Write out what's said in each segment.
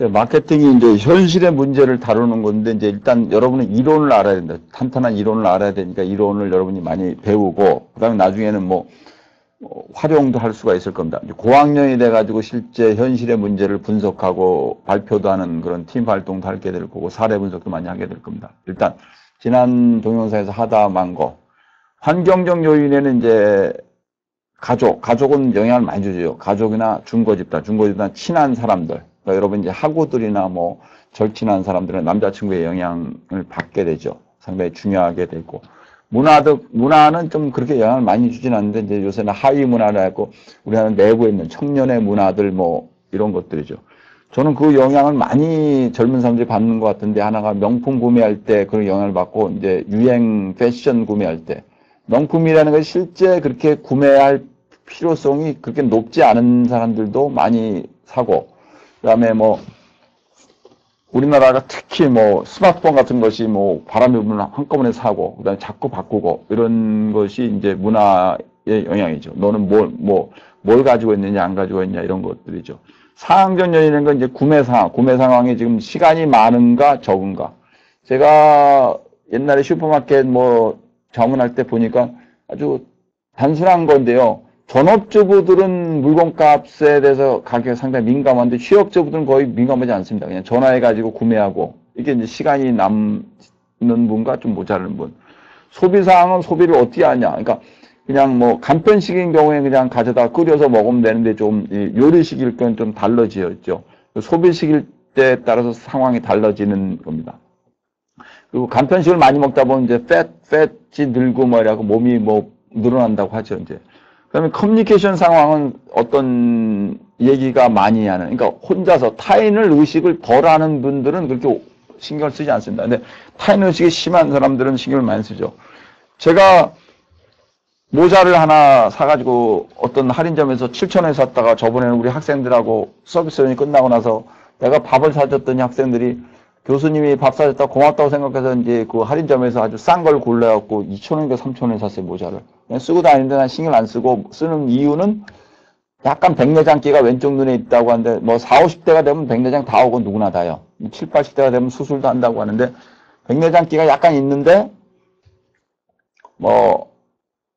예, 마케팅이 이제 현실의 문제를 다루는 건데 이제 일단 여러분은 이론을 알아야 된다. 탄탄한 이론을 알아야 되니까 이론을 여러분이 많이 배우고 그다음에 나중에는 뭐 어, 활용도 할 수가 있을 겁니다. 고학년이 돼가지고 실제 현실의 문제를 분석하고 발표도 하는 그런 팀 활동도 하게 될 거고 사례 분석도 많이 하게 될 겁니다. 일단 지난 동영상에서 하다 만 거. 환경적 요인에는 이제 가족, 가족은 영향을 많이 주죠. 가족이나 중고 집단, 중고 집단 친한 사람들. 그러니까 여러분 이제 학우들이나 뭐 절친한 사람들은 남자친구의 영향을 받게 되죠. 상당히 중요하게 되고. 문화도, 문화는 좀 그렇게 영향을 많이 주진 않는데, 이제 요새는 하위 문화를 하고, 우리나라 내부에 있는 청년의 문화들 뭐, 이런 것들이죠. 저는 그 영향을 많이 젊은 사람들이 받는 것 같은데, 하나가 명품 구매할 때 그런 영향을 받고, 이제 유행 패션 구매할 때, 명품이라는 것이 실제 그렇게 구매할 필요성이 그렇게 높지 않은 사람들도 많이 사고, 그 다음에 뭐, 우리나라가 특히 뭐 스마트폰 같은 것이 뭐 바람이 불면 한꺼번에 사고 그다음에 자꾸 바꾸고 이런 것이 이제 문화의 영향이죠. 너는 뭘 뭐 뭘 가지고 있느냐 안 가지고 있냐 이런 것들이죠. 요인인 건 이제 구매 상황, 구매 상황이 지금 시간이 많은가 적은가. 제가 옛날에 슈퍼마켓 뭐 자문할 때 보니까 아주 단순한 건데요. 전업주부들은 물건값에 대해서 가격에 상당히 민감한데 취업주부들은 거의 민감하지 않습니다. 그냥 전화해가지고 구매하고 이게 이제 시간이 남는 분과 좀 모자르는 분. 소비사항은 소비를 어떻게 하냐. 그러니까 그냥 뭐 간편식인 경우에 그냥 가져다 끓여서 먹으면 되는데 좀 요리식일 경우는 좀 달라지었죠. 소비식일 때에 따라서 상황이 달라지는 겁니다. 그리고 간편식을 많이 먹다 보면 이제 팻, 팻이 늘고 뭐라고 몸이 뭐 늘어난다고 하죠, 이제. 그다음에 커뮤니케이션 상황은 어떤 얘기가 많이 하는, 그러니까 혼자서 타인을 의식을 덜 하는 분들은 그렇게 신경을 쓰지 않습니다. 근데 타인 의식이 심한 사람들은 신경을 많이 쓰죠. 제가 모자를 하나 사가지고 어떤 할인점에서 7천원에 샀다가 저번에는 우리 학생들하고 서비스런이 끝나고 나서 내가 밥을 사줬더니 학생들이 교수님이 밥 사줬다 고맙다고 생각해서 이제 그 할인점에서 아주 싼 걸 골라갖고 2천원인가 3천원에 샀어요, 모자를. 그냥 쓰고 다니는데 난 신경 안 쓰고 쓰는 이유는 약간 백내장기가 왼쪽 눈에 있다고 하는데 뭐 4, 50대가 되면 백내장 다 오고 누구나 다요. 7, 80대가 되면 수술도 한다고 하는데 백내장기가 약간 있는데 뭐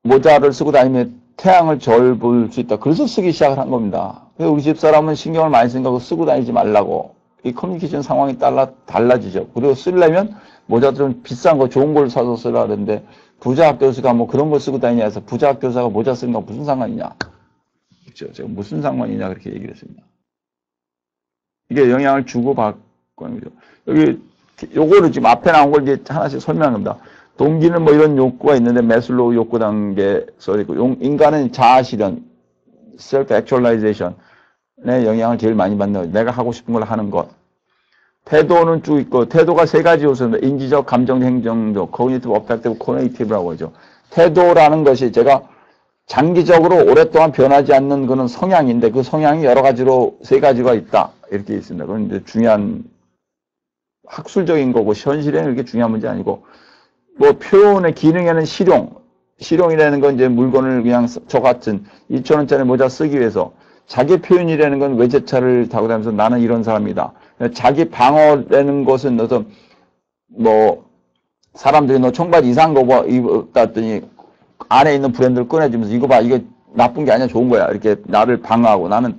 모자를 쓰고 다니면 태양을 절 볼 수 있다. 그래서 쓰기 시작을 한 겁니다. 우리 집 사람은 신경을 많이 쓰니까 쓰고 다니지 말라고. 이 커뮤니케이션 상황이 달라, 달라지죠. 그리고 쓰려면 모자들은 비싼 거 좋은 걸 사서 쓰라 그러는데 부자 학교수가 뭐 그런 걸 쓰고 다니냐 해서 부자 학교사가 모자 쓰는 거 무슨 상관이냐. 그렇죠. 제가 무슨 상관이냐 그렇게 얘기를 했습니다. 이게 영향을 주고 받고 하는 거죠. 여기 요거를 지금 앞에 나온 걸 이제 하나씩 설명합니다. 동기는 뭐 이런 욕구가 있는데 매슬로우 욕구 단계 써 있고 인간은 자아 실현, self actualization의 영향을 제일 많이 받는. 내가 하고 싶은 걸 하는 것. 태도는 쭉 있고 태도가 세 가지 요소입니다. 인지적, 감정, 행정적, cognitive, affective, cognitive,라고 하죠. 태도라는 것이 제가 장기적으로 오랫동안 변하지 않는 그런 성향인데 그 성향이 여러 가지로 세 가지가 있다 이렇게 있습니다. 이제 중요한 학술적인 거고 현실에는 그렇게 중요한 문제 아니고 뭐 표현의 기능에는 실용, 실용이라는 건 이제 물건을 그냥 저 같은 2천원짜리 모자 쓰기 위해서 자기 표현이라는 건 외제차를 타고 다니면서 나는 이런 사람이다. 자기 방어라는 것은 어떤 뭐 사람들이 너 청바지 이상한 거 봐, 입었다 했더니 안에 있는 브랜드를 꺼내주면서 이거 봐, 이거 나쁜 게 아니야, 좋은 거야. 이렇게 나를 방어하고 나는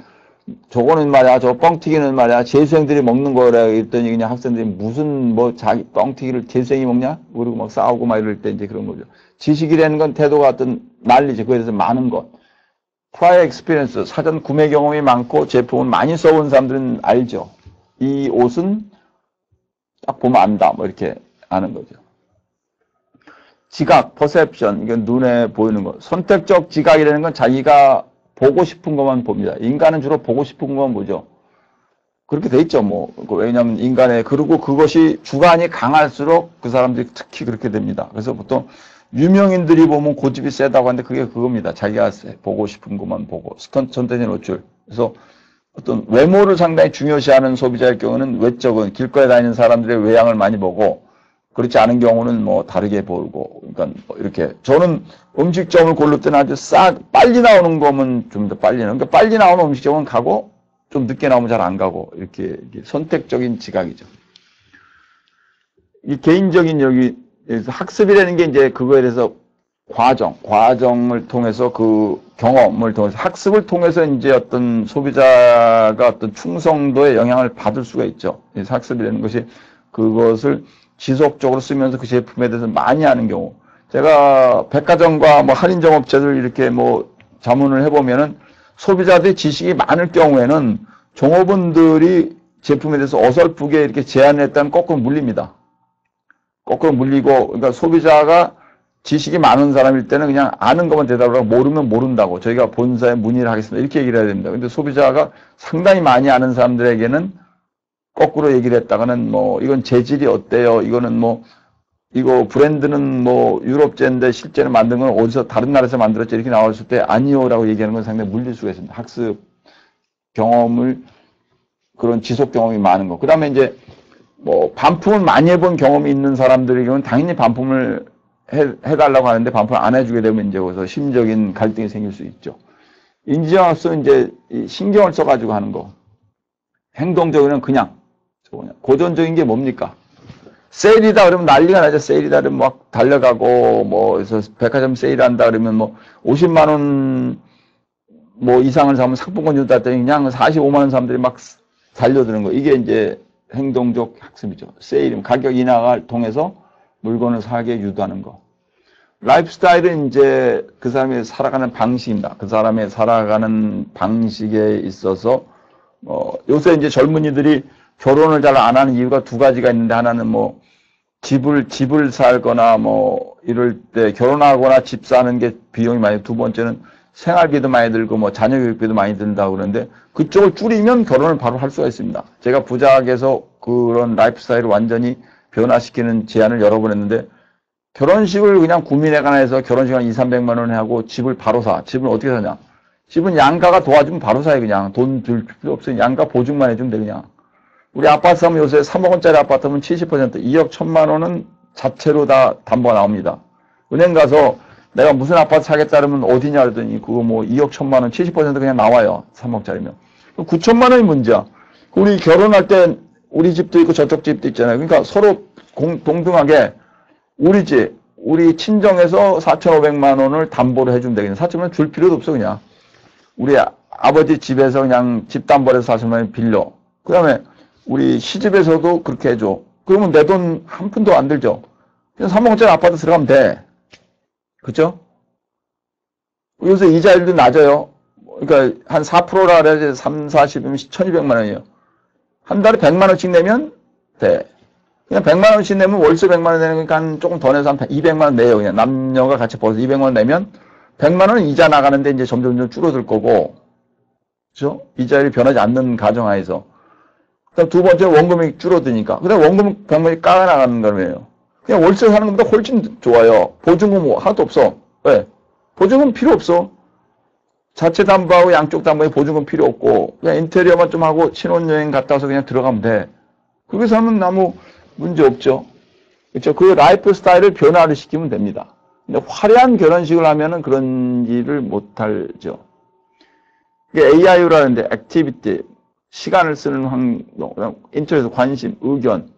저거는 말이야, 저 뻥튀기는 말이야, 재수생들이 먹는 거라 했더니 그냥 학생들이 무슨 뭐 자기 뻥튀기를 재수생이 먹냐? 그리고 막 싸우고 막 이럴 때 이제 그런 거죠. 지식이라는 건 태도가 어떤 난리죠. 그에 대해서 많은 것. 프라이어 익스피리언스, 사전 구매 경험이 많고 제품을 많이 써본 사람들은 알죠. 이 옷은 딱 보면 안다. 뭐 이렇게 아는 거죠. 지각, 퍼셉션, 이건 눈에 보이는 것. 선택적 지각이라는 건 자기가 보고 싶은 것만 봅니다. 인간은 주로 보고 싶은 것만 보죠. 그렇게 돼 있죠, 뭐. 그 왜냐하면 인간의, 그리고 그것이 주관이 강할수록 그 사람들이 특히 그렇게 됩니다. 그래서 보통 유명인들이 보면 고집이 세다고 하는데 그게 그겁니다. 자기가 보고 싶은 것만 보고. 스턴트 전태진 노출. 그래서 어떤 외모를 상당히 중요시하는 소비자의 경우는 외적은 길거리에 다니는 사람들의 외양을 많이 보고 그렇지 않은 경우는 뭐 다르게 보고 그러니까 뭐 이렇게 저는 음식점을 고를 때는 아주 싹 빨리 나오는 거면 좀 더 빨리 나오는 그러니까 빨리 나오는 음식점은 가고 좀 늦게 나오면 잘 안 가고 이렇게 선택적인 지각이죠. 이 개인적인 여기 학습이라는 게 이제 그거에 대해서 과정, 과정을 통해서 그 경험을 통해서 학습을 통해서 이제 어떤 소비자가 어떤 충성도에 영향을 받을 수가 있죠. 학습이라는 것이 그것을 지속적으로 쓰면서 그 제품에 대해서 많이 하는 경우. 제가 백화점과 뭐 할인점 업체들 이렇게 뭐 자문을 해보면은 소비자들이 지식이 많을 경우에는 종업원들이 제품에 대해서 어설프게 이렇게 제안했다면 거꾸로 물립니다. 거꾸로 물리고, 그러니까 소비자가 지식이 많은 사람일 때는 그냥 아는 것만 대답을 하고 모르면 모른다고 저희가 본사에 문의를 하겠습니다. 이렇게 얘기를 해야 됩니다. 근데 소비자가 상당히 많이 아는 사람들에게는 거꾸로 얘기를 했다가는 뭐 이건 재질이 어때요? 이거는 뭐 이거 브랜드는 뭐 유럽제인데 실제로 만든 건 어디서 다른 나라에서 만들었지 이렇게 나왔을 때 아니요라고 얘기하는 건 상당히 물릴 수가 있습니다. 학습 경험을 그런 지속 경험이 많은 거. 그 다음에 이제 뭐 반품을 많이 해본 경험이 있는 사람들의 경우는 당연히 반품을 해, 해달라고 하는데 반품을 안 해주게 되면 이제 거기서 심적인 갈등이 생길 수 있죠. 인지영학서 이제 신경을 써가지고 하는 거. 행동적으로는 그냥 그냥 고전적인 게 뭡니까? 세일이다 그러면 난리가 나죠. 세일이다 그러면 막 달려가고 뭐 그래서 백화점 세일한다 그러면 뭐 50만 원 뭐 이상을 사면 상품권 준다 했더니 그냥 45만 원 사람들이 막 달려드는 거. 이게 이제 행동적 학습이죠. 세일, 가격 인하를 통해서 물건을 사게 유도하는 거. 라이프 스타일은 이제 그 사람이 살아가는 방식입니다. 그 사람의 살아가는 방식에 있어서 어 요새 이제 젊은이들이 결혼을 잘 안 하는 이유가 두 가지가 있는데 하나는 뭐 집을 집을 살거나 뭐 이럴 때 결혼하거나 집 사는 게 비용이 많이 두 번째는 생활비도 많이 들고 뭐 자녀 교육비도 많이 든다고 그러는데 그쪽을 줄이면 결혼을 바로 할 수가 있습니다. 제가 부작에서 그런 라이프 스타일을 완전히 변화시키는 제안을 여러 번 했는데 결혼식을 그냥 구민회관에서 결혼식 한 2, 300만 원에 하고 집을 바로 사. 집을 어떻게 사냐? 집은 양가가 도와주면 바로 사요, 그냥. 돈 들 필요 없어요. 양가 보증만 해주면 돼, 그냥. 우리 아파트 사면 요새 3억 원짜리 아파트면 70% 2억 1천만 원은 자체로 다 담보가 나옵니다. 은행 가서 내가 무슨 아파트 사겠다 그러면 어디냐 그러더니 그거 뭐 2억 1천만 원 70% 그냥 나와요. 3억짜리면. 9천만 원이 문제야. 우리 결혼할 때 우리 집도 있고 저쪽 집도 있잖아요. 그러니까 서로 공, 동등하게 우리 집, 우리 친정에서 4,500만 원을 담보로 해주면 되겠네. 4,500만 원 줄 필요도 없어 그냥. 우리 아버지 집에서 그냥 집 담보로 해서 4,000만 원 빌려. 그 다음에 우리 시집에서도 그렇게 해줘. 그러면 내 돈 한 푼도 안 들죠. 그냥 3억짜리 아파트 들어가면 돼. 그죠? 요새 이자율도 낮아요. 그러니까 한 4%라 그래야지 3, 40이면 1200만 원이에요. 한 달에 100만 원씩 내면 돼. 그냥 100만 원씩 내면 월세 100만 원 내니까 한 조금 더 내서 한 200만 원 내요. 그냥 남녀가 같이 벌어서 200만 원 내면 100만 원은 이자 나가는데 이제 점점 점 줄어들 거고. 그죠? 이자율이 변하지 않는 가정하에서. 그다음 두 번째 원금이 줄어드니까. 그다음 원금 병원이 까나가는 거예요. 그냥 월세 사는 것보다 훨씬 좋아요. 보증금 뭐 하나도 없어. 왜? 보증금 필요 없어. 자체 담보하고 양쪽 담보에 보증금 필요 없고 그냥 인테리어만 좀 하고 신혼여행 갔다 와서 그냥 들어가면 돼. 그렇게 살면 아무 문제 없죠. 그렇죠. 그 라이프 스타일을 변화를 시키면 됩니다. 근데 화려한 결혼식을 하면은 그런 일을 못하죠. AIU라는데 액티비티, 시간을 쓰는 환경, 인터넷 관심, 의견.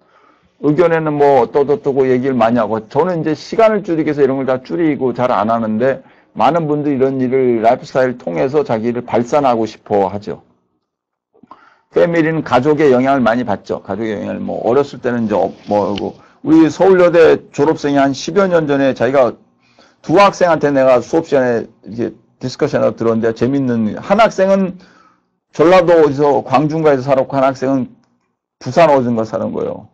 의견에는 뭐 떠도떠고 얘기를 많이 하고 저는 이제 시간을 줄이기 위해서 이런 걸 다 줄이고 잘 안 하는데 많은 분들이 이런 일을 라이프 스타일을 통해서 자기를 발산하고 싶어 하죠. 패밀리는 가족의 영향을 많이 받죠. 가족의 영향을 뭐 어렸을 때는 이제 뭐 우리 서울여대 졸업생이 한 10여 년 전에 자기가 두 학생한테 내가 수업 시간에 이렇게 디스커션을 들었는데 재밌는 한 학생은 전라도 어디서 광중가에서 살았고 한 학생은 부산 어딘가 사는 거예요.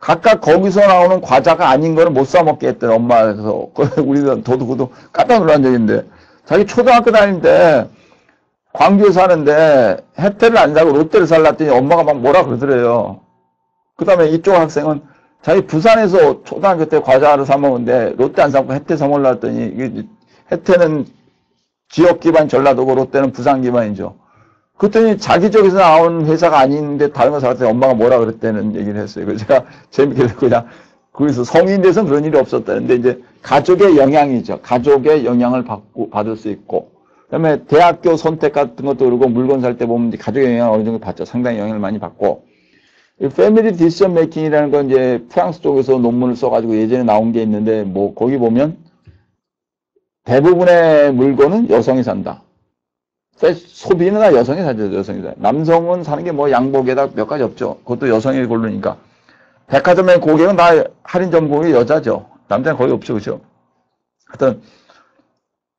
각각 거기서 나오는 과자가 아닌 거는 못 사 먹게 했던 엄마에서 우리는 도둑도 깜짝 놀란 적인데 자기 초등학교 다닐 때 광주에 사는데 혜태를 안 사고 롯데를 살랐더니 엄마가 막 뭐라 그러더래요. 그 다음에 이쪽 학생은 자기 부산에서 초등학교 때 과자를 사 먹는데 롯데 안 사고 혜태 사 먹으려 했더니 혜태는 지역 기반 전라도고 롯데는 부산 기반이죠. 그랬더니 자기 쪽에서 나온 회사가 아닌데 다른 거 사갔더니 엄마가 뭐라 그랬다는 얘기를 했어요. 그래서 제가 재밌게 그냥 거기서 성인 돼서는 그런 일이 없었다는데 이제 가족의 영향이죠. 가족의 영향을 받고 받을 수 있고 그다음에 대학교 선택 같은 것도 그러고 물건 살 때 보면 가족의 영향을 어느 정도 받죠. 상당히 영향을 많이 받고 이 패밀리 디시전 메이킹이라는 건 이제 프랑스 쪽에서 논문을 써가지고 예전에 나온 게 있는데 뭐 거기 보면 대부분의 물건은 여성이 산다. 소비는 다 여성이 사죠, 여성이 사. 남성은 사는 게 뭐 양복에다 몇 가지 없죠. 그것도 여성이 고르니까. 백화점의 고객은 다 할인 전공이 여자죠. 남자는 거의 없죠, 그죠? 하여튼,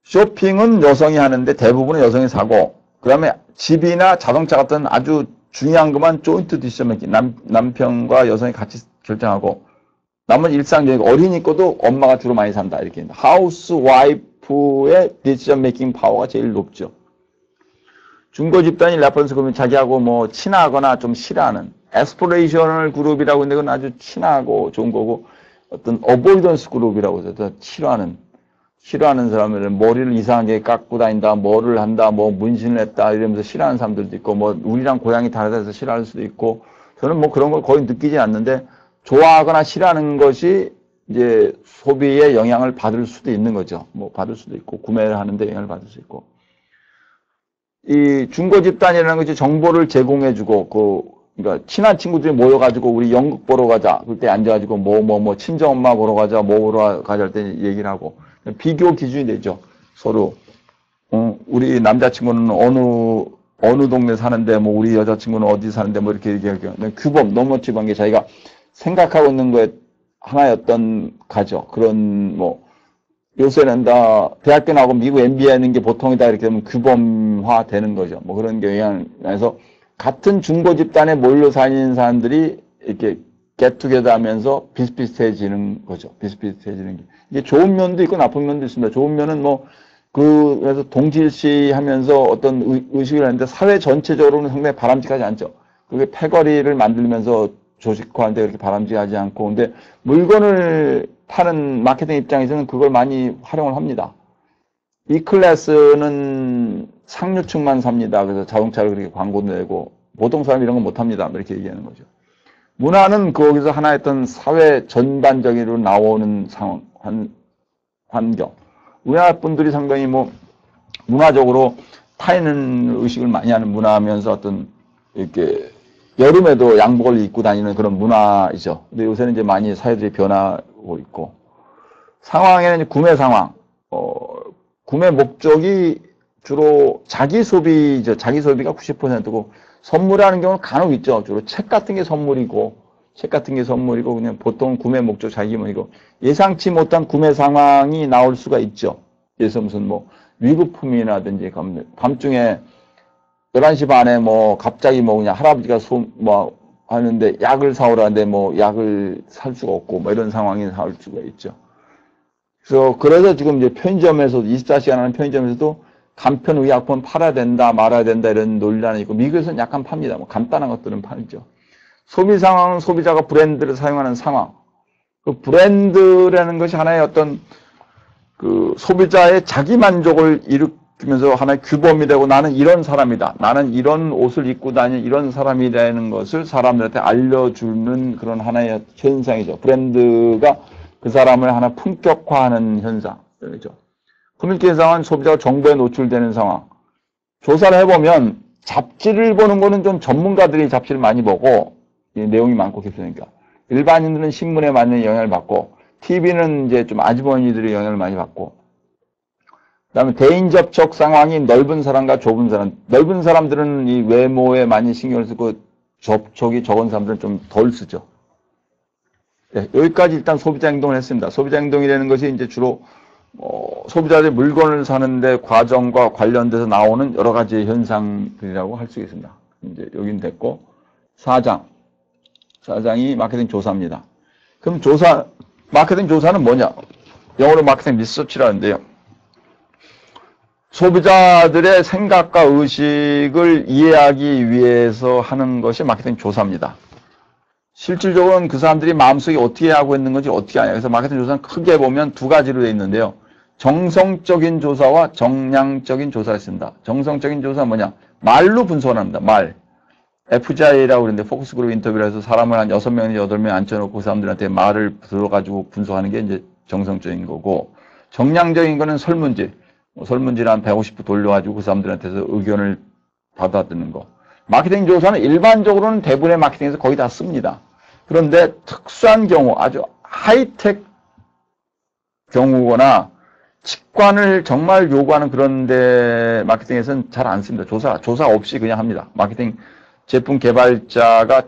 쇼핑은 여성이 하는데 대부분은 여성이 사고, 그 다음에 집이나 자동차 같은 아주 중요한 것만 조인트 메이킹. 남, 남편과 여성이 같이 결정하고, 남은 일상적인 어린이 것도 엄마가 주로 많이 산다. 이렇게. 하우스 와이프의 디시전 메이킹 파워가 제일 높죠. 중고 집단이 레퍼런스 그러면 자기하고 뭐 친하거나 좀 싫어하는 에스플레이셔널 그룹이라고 있는데 그건 아주 친하고 좋은 거고 어떤 어보이던스 그룹이라고 해서 싫어하는 싫어하는 사람들은 머리를 이상하게 깎고 다닌다, 뭐를 한다, 뭐 문신을 했다 이러면서 싫어하는 사람들도 있고 뭐 우리랑 고향이 다르다 해서 싫어할 수도 있고 저는 뭐 그런 걸 거의 느끼지 않는데 좋아하거나 싫어하는 것이 이제 소비에 영향을 받을 수도 있는 거죠. 뭐 받을 수도 있고 구매를 하는데 영향을 받을 수 있고 이 중고 집단이라는 것이 정보를 제공해주고 그 그러니까 친한 친구들이 모여가지고 우리 연극 보러 가자. 그때 앉아가지고 뭐뭐 뭐 친정 엄마 보러 가자 뭐 보러 가자 할 때 얘기를 하고 비교 기준이 되죠 서로. 어, 우리 남자친구는 어느 어느 동네 사는데 뭐 우리 여자친구는 어디 사는데 뭐 이렇게 얘기하고. 규범 너머티브한 게 자기가 생각하고 있는 거에 하나였던 가죠. 그런 뭐 요새는 다 대학교 나오고 미국 MBA 하는 게 보통이다 이렇게 되면 규범화 되는 거죠. 뭐 그런 게 영향해서 같은 중고 집단에 몰려 다니는 사람들이 이렇게 개투게더 하면서 비슷비슷해지는 거죠. 비슷비슷해지는 게. 이게 좋은 면도 있고 나쁜 면도 있습니다. 좋은 면은 뭐, 그, 그래서 동질시 하면서 어떤 의 식을 하는데 사회 전체적으로는 상당히 바람직하지 않죠. 그게 패거리를 만들면서 조직화하는데 그렇게 바람직하지 않고. 근데 물건을 파는 마케팅 입장에서는 그걸 많이 활용을 합니다. 이 클래스는 상류층만 삽니다. 그래서 자동차를 그렇게 광고 내고 보통 사람 이런 건 못합니다. 이렇게 얘기하는 거죠. 문화는 거기서 하나의 어떤 사회 전반적으로 나오는 상황, 환, 환경. 우리나라 분들이 상당히 뭐 문화적으로 타인은 의식을 많이 하는 문화면서 어떤 이렇게 여름에도 양복을 입고 다니는 그런 문화이죠. 근데 요새는 이제 많이 사회들이 변 하고 있고 상황에는 구매 상황, 어, 구매 목적이 주로 자기 소비죠. 자기 소비가 90%고 선물하는 경우는 간혹 있죠. 주로 책 같은 게 선물이고 책 같은 게 선물이고 그냥 보통 구매 목적 자기 뭐이고 예상치 못한 구매 상황이 나올 수가 있죠. 예를 무슨 뭐 위급품이라든지 밤중에 11시 반에 뭐 갑자기 뭐 그냥 할아버지가 소, 뭐 하는데 약을 사오라는데 뭐 약을 살 수가 없고 뭐 이런 상황이 나올 수가 있죠. 그래서 그래서 지금 이제 편의점에서 24시간 하는 편의점에서도 간편 의약품 팔아야 된다 말아야 된다 이런 논란이 있고 미국에서는 약간 팝니다. 뭐 간단한 것들은 팔죠. 소비 상황은 소비자가 브랜드를 사용하는 상황. 그 브랜드라는 것이 하나의 어떤 그 소비자의 자기 만족을 일으 그러면서 하나의 규범이 되고 나는 이런 사람이다. 나는 이런 옷을 입고 다니는 이런 사람이라는 것을 사람들한테 알려주는 그런 하나의 현상이죠. 브랜드가 그 사람을 하나 품격화하는 현상. 그렇죠. 커뮤니티 상황은 소비자가 정보에 노출되는 상황. 조사를 해보면 잡지를 보는 거는 좀 전문가들이 잡지를 많이 보고 내용이 많고 깊으니까 일반인들은 신문에 맞는 영향을 받고 TV는 이제 좀 아주머니들의 영향을 많이 받고 그 다음에 대인 접촉 상황이 넓은 사람과 좁은 사람. 넓은 사람들은 이 외모에 많이 신경을 쓰고 접촉이 적은 사람들은 좀 덜 쓰죠. 네, 여기까지 일단 소비자 행동을 했습니다. 소비자 행동이라는 것이 이제 주로 어, 소비자들이 물건을 사는데 과정과 관련돼서 나오는 여러 가지 현상들이라고 할 수 있습니다. 이제 여긴 됐고 사장 사장이 마케팅 조사입니다. 그럼 조사 마케팅 조사는 뭐냐? 영어로 마케팅 리서치라는데요. 소비자들의 생각과 의식을 이해하기 위해서 하는 것이 마케팅 조사입니다. 실질적으로는 그 사람들이 마음속에 어떻게 하고 있는 건지 어떻게 하냐. 그래서 마케팅 조사는 크게 보면 두 가지로 되어 있는데요. 정성적인 조사와 정량적인 조사가 있습니다. 정성적인 조사는 뭐냐? 말로 분석을 합니다. 말. FGI라고 그러는데 포커스 그룹 인터뷰를 해서 사람을 한 6명에서 8명 앉혀놓고 그 사람들한테 말을 들어가지고 분석하는 게 이제 정성적인 거고 정량적인 거는 설문지. 뭐 설문지를 한 150부 돌려가지고 그 사람들한테서 의견을 받아듣는 거. 마케팅 조사는 일반적으로는 대부분의 마케팅에서 거의 다 씁니다. 그런데 특수한 경우, 아주 하이텍 경우거나 직관을 정말 요구하는 그런 데 마케팅에서는 잘 안 씁니다. 조사, 조사 없이 그냥 합니다. 마케팅 제품 개발자가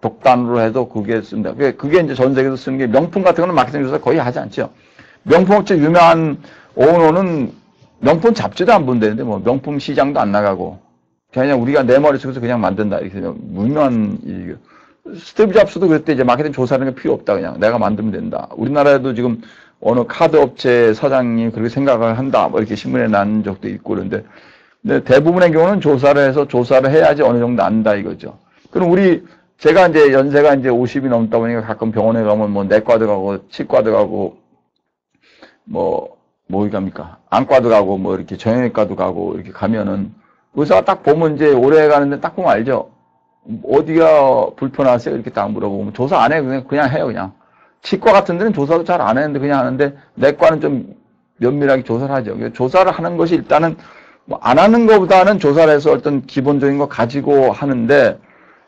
독단으로 해도 그게 씁니다. 그게, 그게 이제 전 세계에서 쓰는 게 명품 같은 거는 마케팅 조사 거의 하지 않죠. 명품 업체 유명한 오너는 명품 잡지도 안 본다는데 뭐 명품 시장도 안 나가고 그냥 우리가 내 머릿속에서 그냥 만든다 이렇게 무명한 일이고 스티브 잡스도 그때 이제 마케팅 조사하는 게 필요 없다 그냥 내가 만들면 된다. 우리나라에도 지금 어느 카드 업체 사장이 그렇게 생각을 한다 뭐 이렇게 신문에 난 적도 있고 그런데 근데 대부분의 경우는 조사를 해서 조사를 해야지 어느 정도 안다 이거죠. 그럼 우리 제가 이제 연세가 이제 50이 넘다 보니까 가끔 병원에 가면 뭐 내과도 가고 치과도 가고 뭐 뭐기 갑니까? 안과도 가고 뭐 이렇게 정형외과도 가고 이렇게 가면은 의사가 딱 보면 이제 오래 가는데 딱 보면 알죠. 어디가 불편하세요? 이렇게 딱 물어보면 조사 안 해. 그냥, 그냥 해요, 그냥. 치과 같은 데는 조사도 잘 안 했는데 그냥 하는데 내과는 좀 면밀하게 조사를 하죠. 조사를 하는 것이 일단은 뭐 안 하는 것보다는 조사를 해서 어떤 기본적인 거 가지고 하는데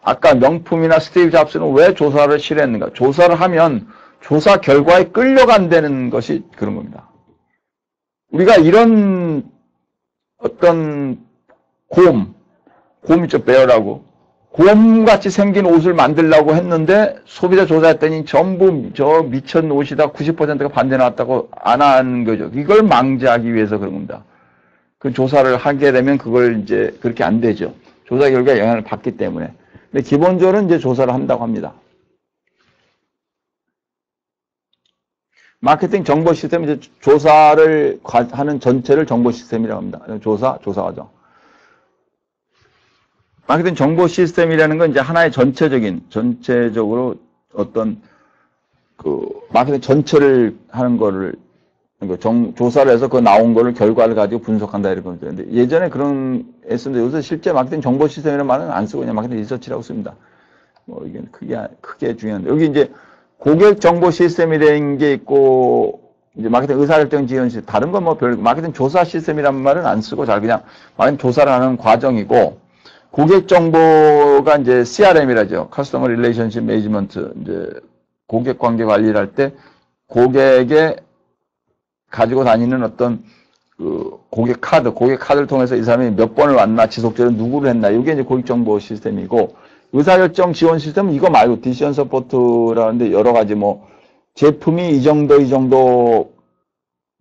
아까 명품이나 스티브 잡스는 왜 조사를 실했는가? 조사를 하면 조사 결과에 끌려간다는 것이 그런 겁니다. 우리가 이런 어떤 곰, 곰이 죠 배어라고 곰같이 생긴 옷을 만들려고 했는데 소비자 조사했더니 전부 저 미천 옷이다 90%가 반대 나왔다고 안한 거죠. 이걸 망제하기 위해서 그런 겁니다. 그 조사를 하게 되면 그걸 이제 그렇게 안 되죠. 조사 결과에 영향을 받기 때문에. 근데 기본적으로 이제 조사를 한다고 합니다. 마케팅 정보 시스템 이제 조사를 하는 전체를 정보 시스템이라고 합니다. 조사, 조사 과정. 마케팅 정보 시스템이라는 건 이제 하나의 전체적인, 전체적으로 어떤 그 마케팅 전체를 하는 거를 그러니까 정, 조사를 해서 그 나온 거를 결과를 가지고 분석한다 이런 건데 근데 예전에 그런 했었는데 요새 실제 마케팅 정보 시스템이라는 말은 안 쓰고 그냥 마케팅 리서치라고 씁니다. 뭐 이게 크게 크게 중요한데 여기 이제 고객 정보 시스템이라는 게 있고 이제 마케팅 의사결정 지원 시스템 다른 건 뭐 별 마케팅 조사 시스템이란 말은 안 쓰고 잘 그냥 마케팅 조사를 하는 과정이고 고객 정보가 이제 CRM이라죠. 커스터머 릴레이션십 매니지먼트 이제 고객 관계 관리를 할 때 고객의 가지고 다니는 어떤 그 고객 카드, 고객 카드를 통해서 이 사람이 몇 번을 왔나, 지속적으로 누구를 했나, 이게 이제 고객 정보 시스템이고, 의사결정 지원 시스템은 이거 말고 디시전 서포트라는데 여러 가지 뭐, 제품이 이 정도, 이 정도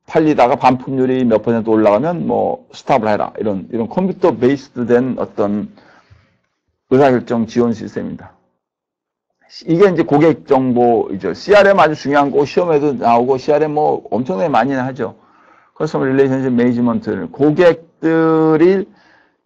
팔리다가 반품률이 몇 퍼센트 올라가면 뭐, 스탑을 해라. 이런, 이런 컴퓨터 베이스드 된 어떤 의사결정 지원 시스템입니다. 이게 이제 고객 정보이죠. CRM 아주 중요한 거 시험에도 나오고 CRM 뭐 엄청나게 많이 하죠. 커스터머 릴레이션십 매니지먼트를 고객들이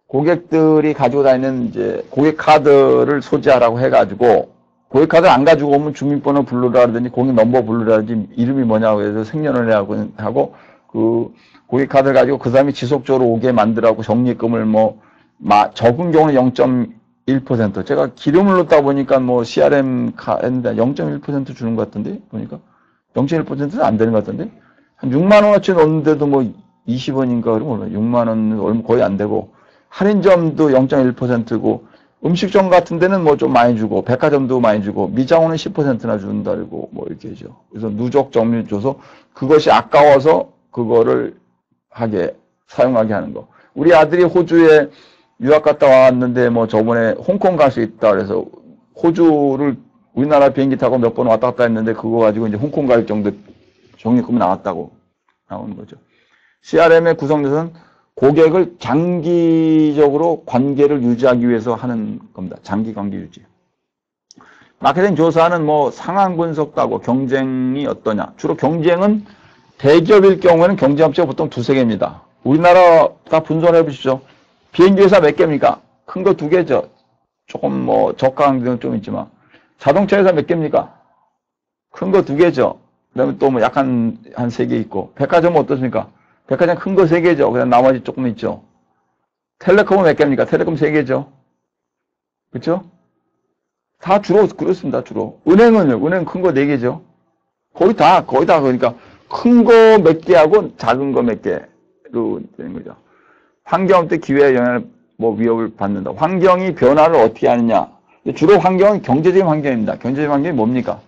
고객들이 가지고 다니는 이제 고객 카드를 소지하라고 해가지고 고객 카드 안 가지고 오면 주민번호 그러더니 고객 넘버 부르라든지 이름이 뭐냐고 해서 생년을 하고 하고 그 고객 카드를 가지고 그 사람이 지속적으로 오게 만들라고 적립금을 뭐 적은 경우는 0.1% 제가 기름을 넣다 보니까 뭐 CRM 카인데 0.1% 주는 것 같던데 보니까? 0.1%는 안 되는 것 같던데? 한 6만 원어치 넣는데도 뭐 20원인가 그러면 6만 원 거의 안 되고 할인점도 0.1%고 음식점 같은 데는 뭐 좀 많이 주고 백화점도 많이 주고 미장원은 10%나 준다고 뭐 이렇게 해죠. 그래서 누적 점유 줘서 그것이 아까워서 그거를 하게 사용하게 하는 거. 우리 아들이 호주에 유학 갔다 왔는데 뭐 저번에 홍콩 갈 수 있다 그래서 호주를 우리나라 비행기 타고 몇 번 왔다 갔다 했는데 그거 가지고 이제 홍콩 갈 정도 적립금이 나왔다고 나오는 거죠. CRM의 구성에서는 고객을 장기적으로 관계를 유지하기 위해서 하는 겁니다. 장기 관계 유지. 마케팅 조사는 뭐 상황 분석도 하고 경쟁이 어떠냐. 주로 경쟁은 대기업일 경우에는 경쟁업체가 보통 두세 개입니다. 우리나라 다 분석을 해보시죠. 비행기 회사 몇 개입니까? 큰 거 두 개죠. 조금 뭐 저가한 데는 좀 있지만. 자동차 회사 몇 개입니까? 큰 거 두 개죠. 그 다음에 또 뭐 약간 한 세 개 있고. 백화점은 어떻습니까? 백화점 큰거세 개죠. 그냥 나머지 조금 있죠. 텔레콤은 몇 개입니까? 텔레콤 세 개죠. 그렇죠? 다 주로 그렇습니다. 주로. 은행은요. 은행 큰거네 개죠. 거의 다 거의 다 그러니까 큰 거 몇 개하고 작은 거 몇 개를 되는 거죠. 환경 때 기회의 영향을 뭐 위협을 받는다. 환경이 변화를 어떻게 하느냐. 주로 환경은 경제적인 환경입니다. 경제적인 환경이 뭡니까?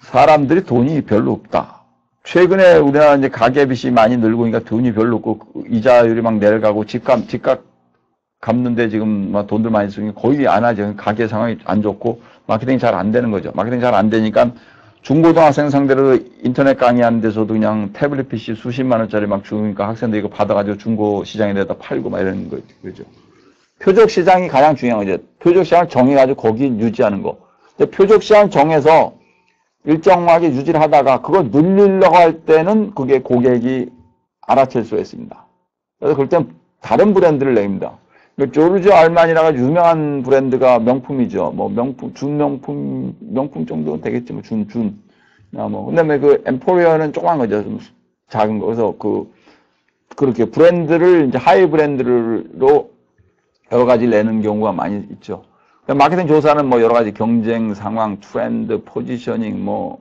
사람들이 돈이 별로 없다. 최근에 우리나라 이제 가계 빚이 많이 늘고 그러니까 돈이 별로 없고 이자율이 막 내려가고 집값 집값 갚는데 지금 막 돈들 많이 쓰니 거의 안 하죠. 가계 상황이 안 좋고 마케팅이 잘 안 되는 거죠. 마케팅이 잘 안 되니까 중고등학생 상대로 인터넷 강의하는 데서도 그냥 태블릿 PC 수십만 원짜리 막 주니까 학생들 이거 받아가지고 중고 시장에 내다 팔고 막 이러는 거죠. 표적 시장이 가장 중요한 거죠. 표적 시장을 정해가지고 거기 유지하는 거. 근데 표적 시장 정해서 일정하게 유지를 하다가 그걸 늘리려고 할 때는 그게 고객이 알아챌 수가 있습니다. 그래서 그럴 땐 다른 브랜드를 냅니다. 조르지 알만이라가 유명한 브랜드가 명품이죠. 뭐 명품, 준명품, 명품 정도는 되겠지. 뭐 준, 준. 아, 뭐. 그 다음에 그 엠포리어는 조그만 거죠. 좀 작은 거. 그래서 그, 그렇게 브랜드를 이제 하이 브랜드로 여러 가지 내는 경우가 많이 있죠. 마케팅 조사는 뭐 여러 가지 경쟁 상황, 트렌드, 포지셔닝, 뭐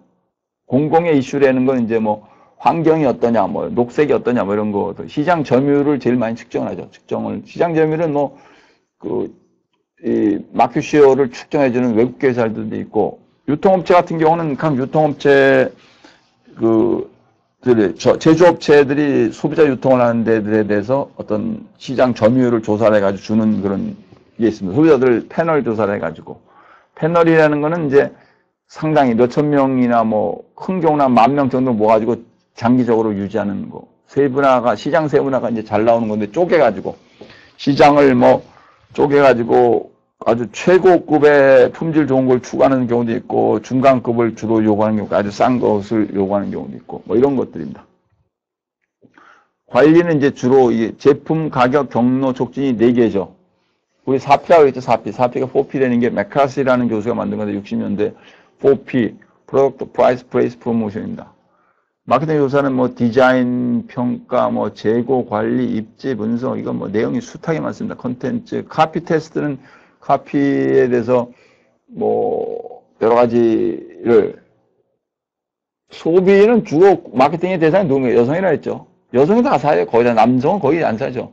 공공의 이슈라는 건 이제 뭐 환경이 어떠냐, 뭐 녹색이 어떠냐, 뭐 이런 거 시장 점유율을 제일 많이 측정하죠. 측정을 시장 점유율은 뭐그이 마켓 시어를 측정해주는 외국 회사들도 있고 유통업체 같은 경우는 각 유통업체 그 들이 제조업체들이 소비자 유통을 하는 데들에 대해서 어떤 시장 점유율을 조사를 해가지고 주는 그런 게 있습니다. 소비자들 패널 조사를 해가지고 패널이라는 거는 이제 상당히 몇천 명이나 뭐큰 경우나 만 명 정도 모아가지고 장기적으로 유지하는 거. 세분화가, 시장 세분화가 이제 잘 나오는 건데 쪼개가지고, 시장을 뭐, 쪼개가지고 아주 최고급의 품질 좋은 걸 추구하는 경우도 있고, 중간급을 주로 요구하는 경우, 아주 싼 것을 요구하는 경우도 있고, 뭐 이런 것들입니다. 관리는 이제 주로 제품 가격 경로 촉진이 4개죠. 우리 4P라고 했죠, 4P. 4P가 4P라는 게 메카시라는 교수가 만든 건데, 60년대 4P, 프로덕트 프라이스 프레이스 프로모션입니다. 마케팅 조사는 뭐 디자인 평가, 뭐 재고 관리, 입지 분석 이건 뭐 내용이 숱하게 많습니다. 컨텐츠, 카피 테스트는 카피에 대해서 뭐 여러 가지를 소비는 주로 마케팅의 대상이 누구예요? 여성이라 했죠. 여성이 다 사요. 거의 다 남성은 거의 안 사죠.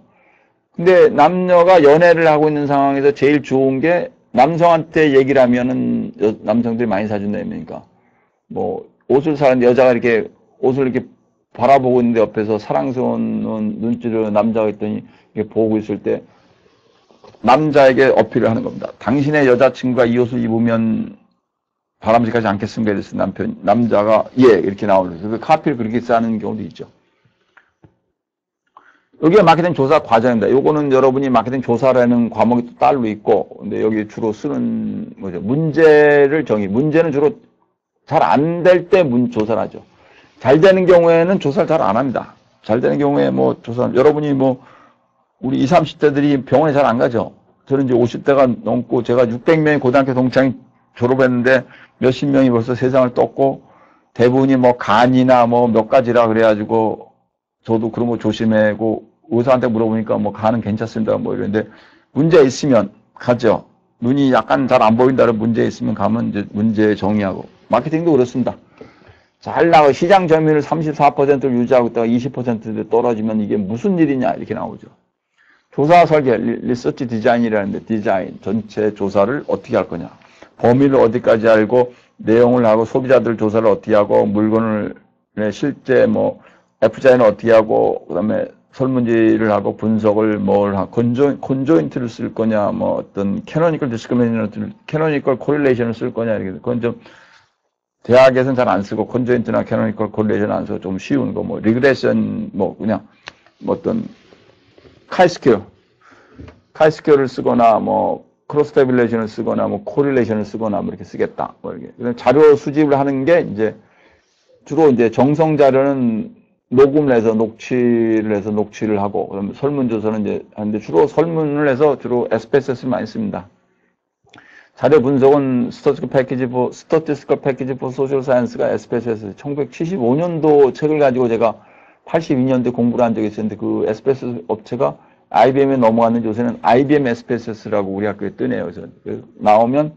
근데 남녀가 연애를 하고 있는 상황에서 제일 좋은 게 남성한테 얘기를 하면은 남성들이 많이 사준다 입니까? 뭐 옷을 사는 여자가 이렇게 옷을 이렇게 바라보고 있는데 옆에서 사랑스러운 눈빛으로 남자가 있더니 이렇게 보고 있을 때 남자에게 어필을 하는 겁니다. 당신의 여자친구가 이 옷을 입으면 바람직하지 않겠습니까? 그래서 남편, 남자가 예, 이렇게 나오면서 그 카피를 그렇게 쓰는 경우도 있죠. 여기가 마케팅 조사 과정입니다. 요거는 여러분이 마케팅 조사라는 과목이 또 따로 있고, 근데 여기 주로 쓰는 뭐죠? 문제를 정의. 문제는 주로 잘 안 될 때 문 조사를 하죠. 잘 되는 경우에는 조사를 잘 안 합니다. 잘 되는 경우에 뭐 조사, 여러분이 뭐 우리 20, 30대들이 병원에 잘 안 가죠. 저는 이제 50대가 넘고 제가 600명의 고등학교 동창이 졸업했는데 몇십 명이 벌써 세상을 떴고 대부분이 뭐 간이나 뭐 몇 가지라 그래가지고 저도 그런 거 조심하고 의사한테 물어보니까 뭐 간은 괜찮습니다 뭐 이러는데 문제 있으면 가죠. 눈이 약간 잘 안 보인다는 문제 있으면 가면 이제 문제 정의하고 마케팅도 그렇습니다. 잘 나가 시장 점유율 34%를 유지하고 있다가 20%로 떨어지면 이게 무슨 일이냐 이렇게 나오죠. 조사 설계, 리서치 디자인이라는데 디자인, 전체 조사를 어떻게 할 거냐. 범위를 어디까지 알고 내용을 하고 소비자들 조사를 어떻게 하고 물건을 네, 실제 뭐 F자인을 어떻게 하고 그다음에 설문지를 하고 분석을 뭘 하, 콘조, 콘조인트를 쓸 거냐, 뭐 어떤 캐노니컬 디스크리미네이션을, 캐노니컬 코릴레이션을 쓸 거냐, 이렇게. 그건 좀 대학에서는 잘 안 쓰고 컨조인트나 캐노니컬 콜레이션 안 쓰고 좀 쉬운 거 뭐 리그레션 뭐 그냥 뭐 어떤 카이스퀘어 카이스퀘어를 쓰거나 뭐 크로스 테빌레이션을 쓰거나 뭐 코릴레이션을 쓰거나 뭐 이렇게 쓰겠다 뭐 이렇게 자료 수집을 하는 게 이제 주로 이제 정성 자료는 녹음을 해서 녹취를 해서 녹취를 하고 그다음에 설문조사는 이제 하는데 주로 설문을 해서 주로 SPSS를 많이 씁니다. 자료 분석은 스토티스컬 패키지 포 스토티스컬 패키지 포 소셜 사이언스가 SPSS 1975년도 책을 가지고 제가 82년대 공부를 한 적이 있었는데 그 SPS 업체가 IBM에 넘어갔는데 요새는 IBM SPSS라고 우리 학교에 뜨네요. 그래서 나오면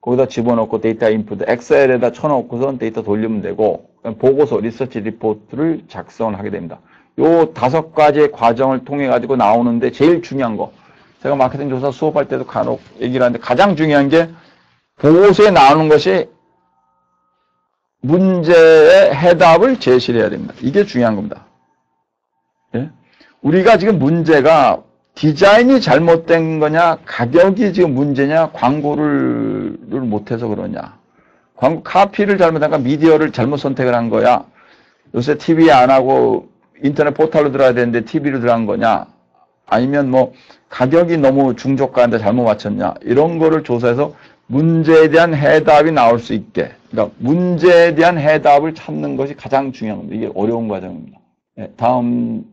거기다 집어넣고 데이터 인풋 엑셀에다 쳐넣고선 데이터 돌리면 되고 보고서 리서치 리포트를 작성을 하게 됩니다. 요 다섯 가지의 과정을 통해 가지고 나오는데 제일 중요한 거. 제가 마케팅 조사 수업할 때도 간혹 얘기를 하는데 가장 중요한 게 보고서에 나오는 것이 문제의 해답을 제시를 해야 됩니다. 이게 중요한 겁니다. 예? 우리가 지금 문제가 디자인이 잘못된 거냐, 가격이 지금 문제냐, 광고를 못해서 그러냐. 광고 카피를 잘못한가, 미디어를 잘못 선택을 한 거야. 요새 TV 안 하고 인터넷 포털로 들어야 되는데 TV로 들어간 거냐. 아니면 뭐 가격이 너무 중저가인데 잘못 맞췄냐. 이런 거를 조사해서 문제에 대한 해답이 나올 수 있게. 그러니까 문제에 대한 해답을 찾는 것이 가장 중요한 겁니다. 이게 어려운 과정입니다. 예, 다음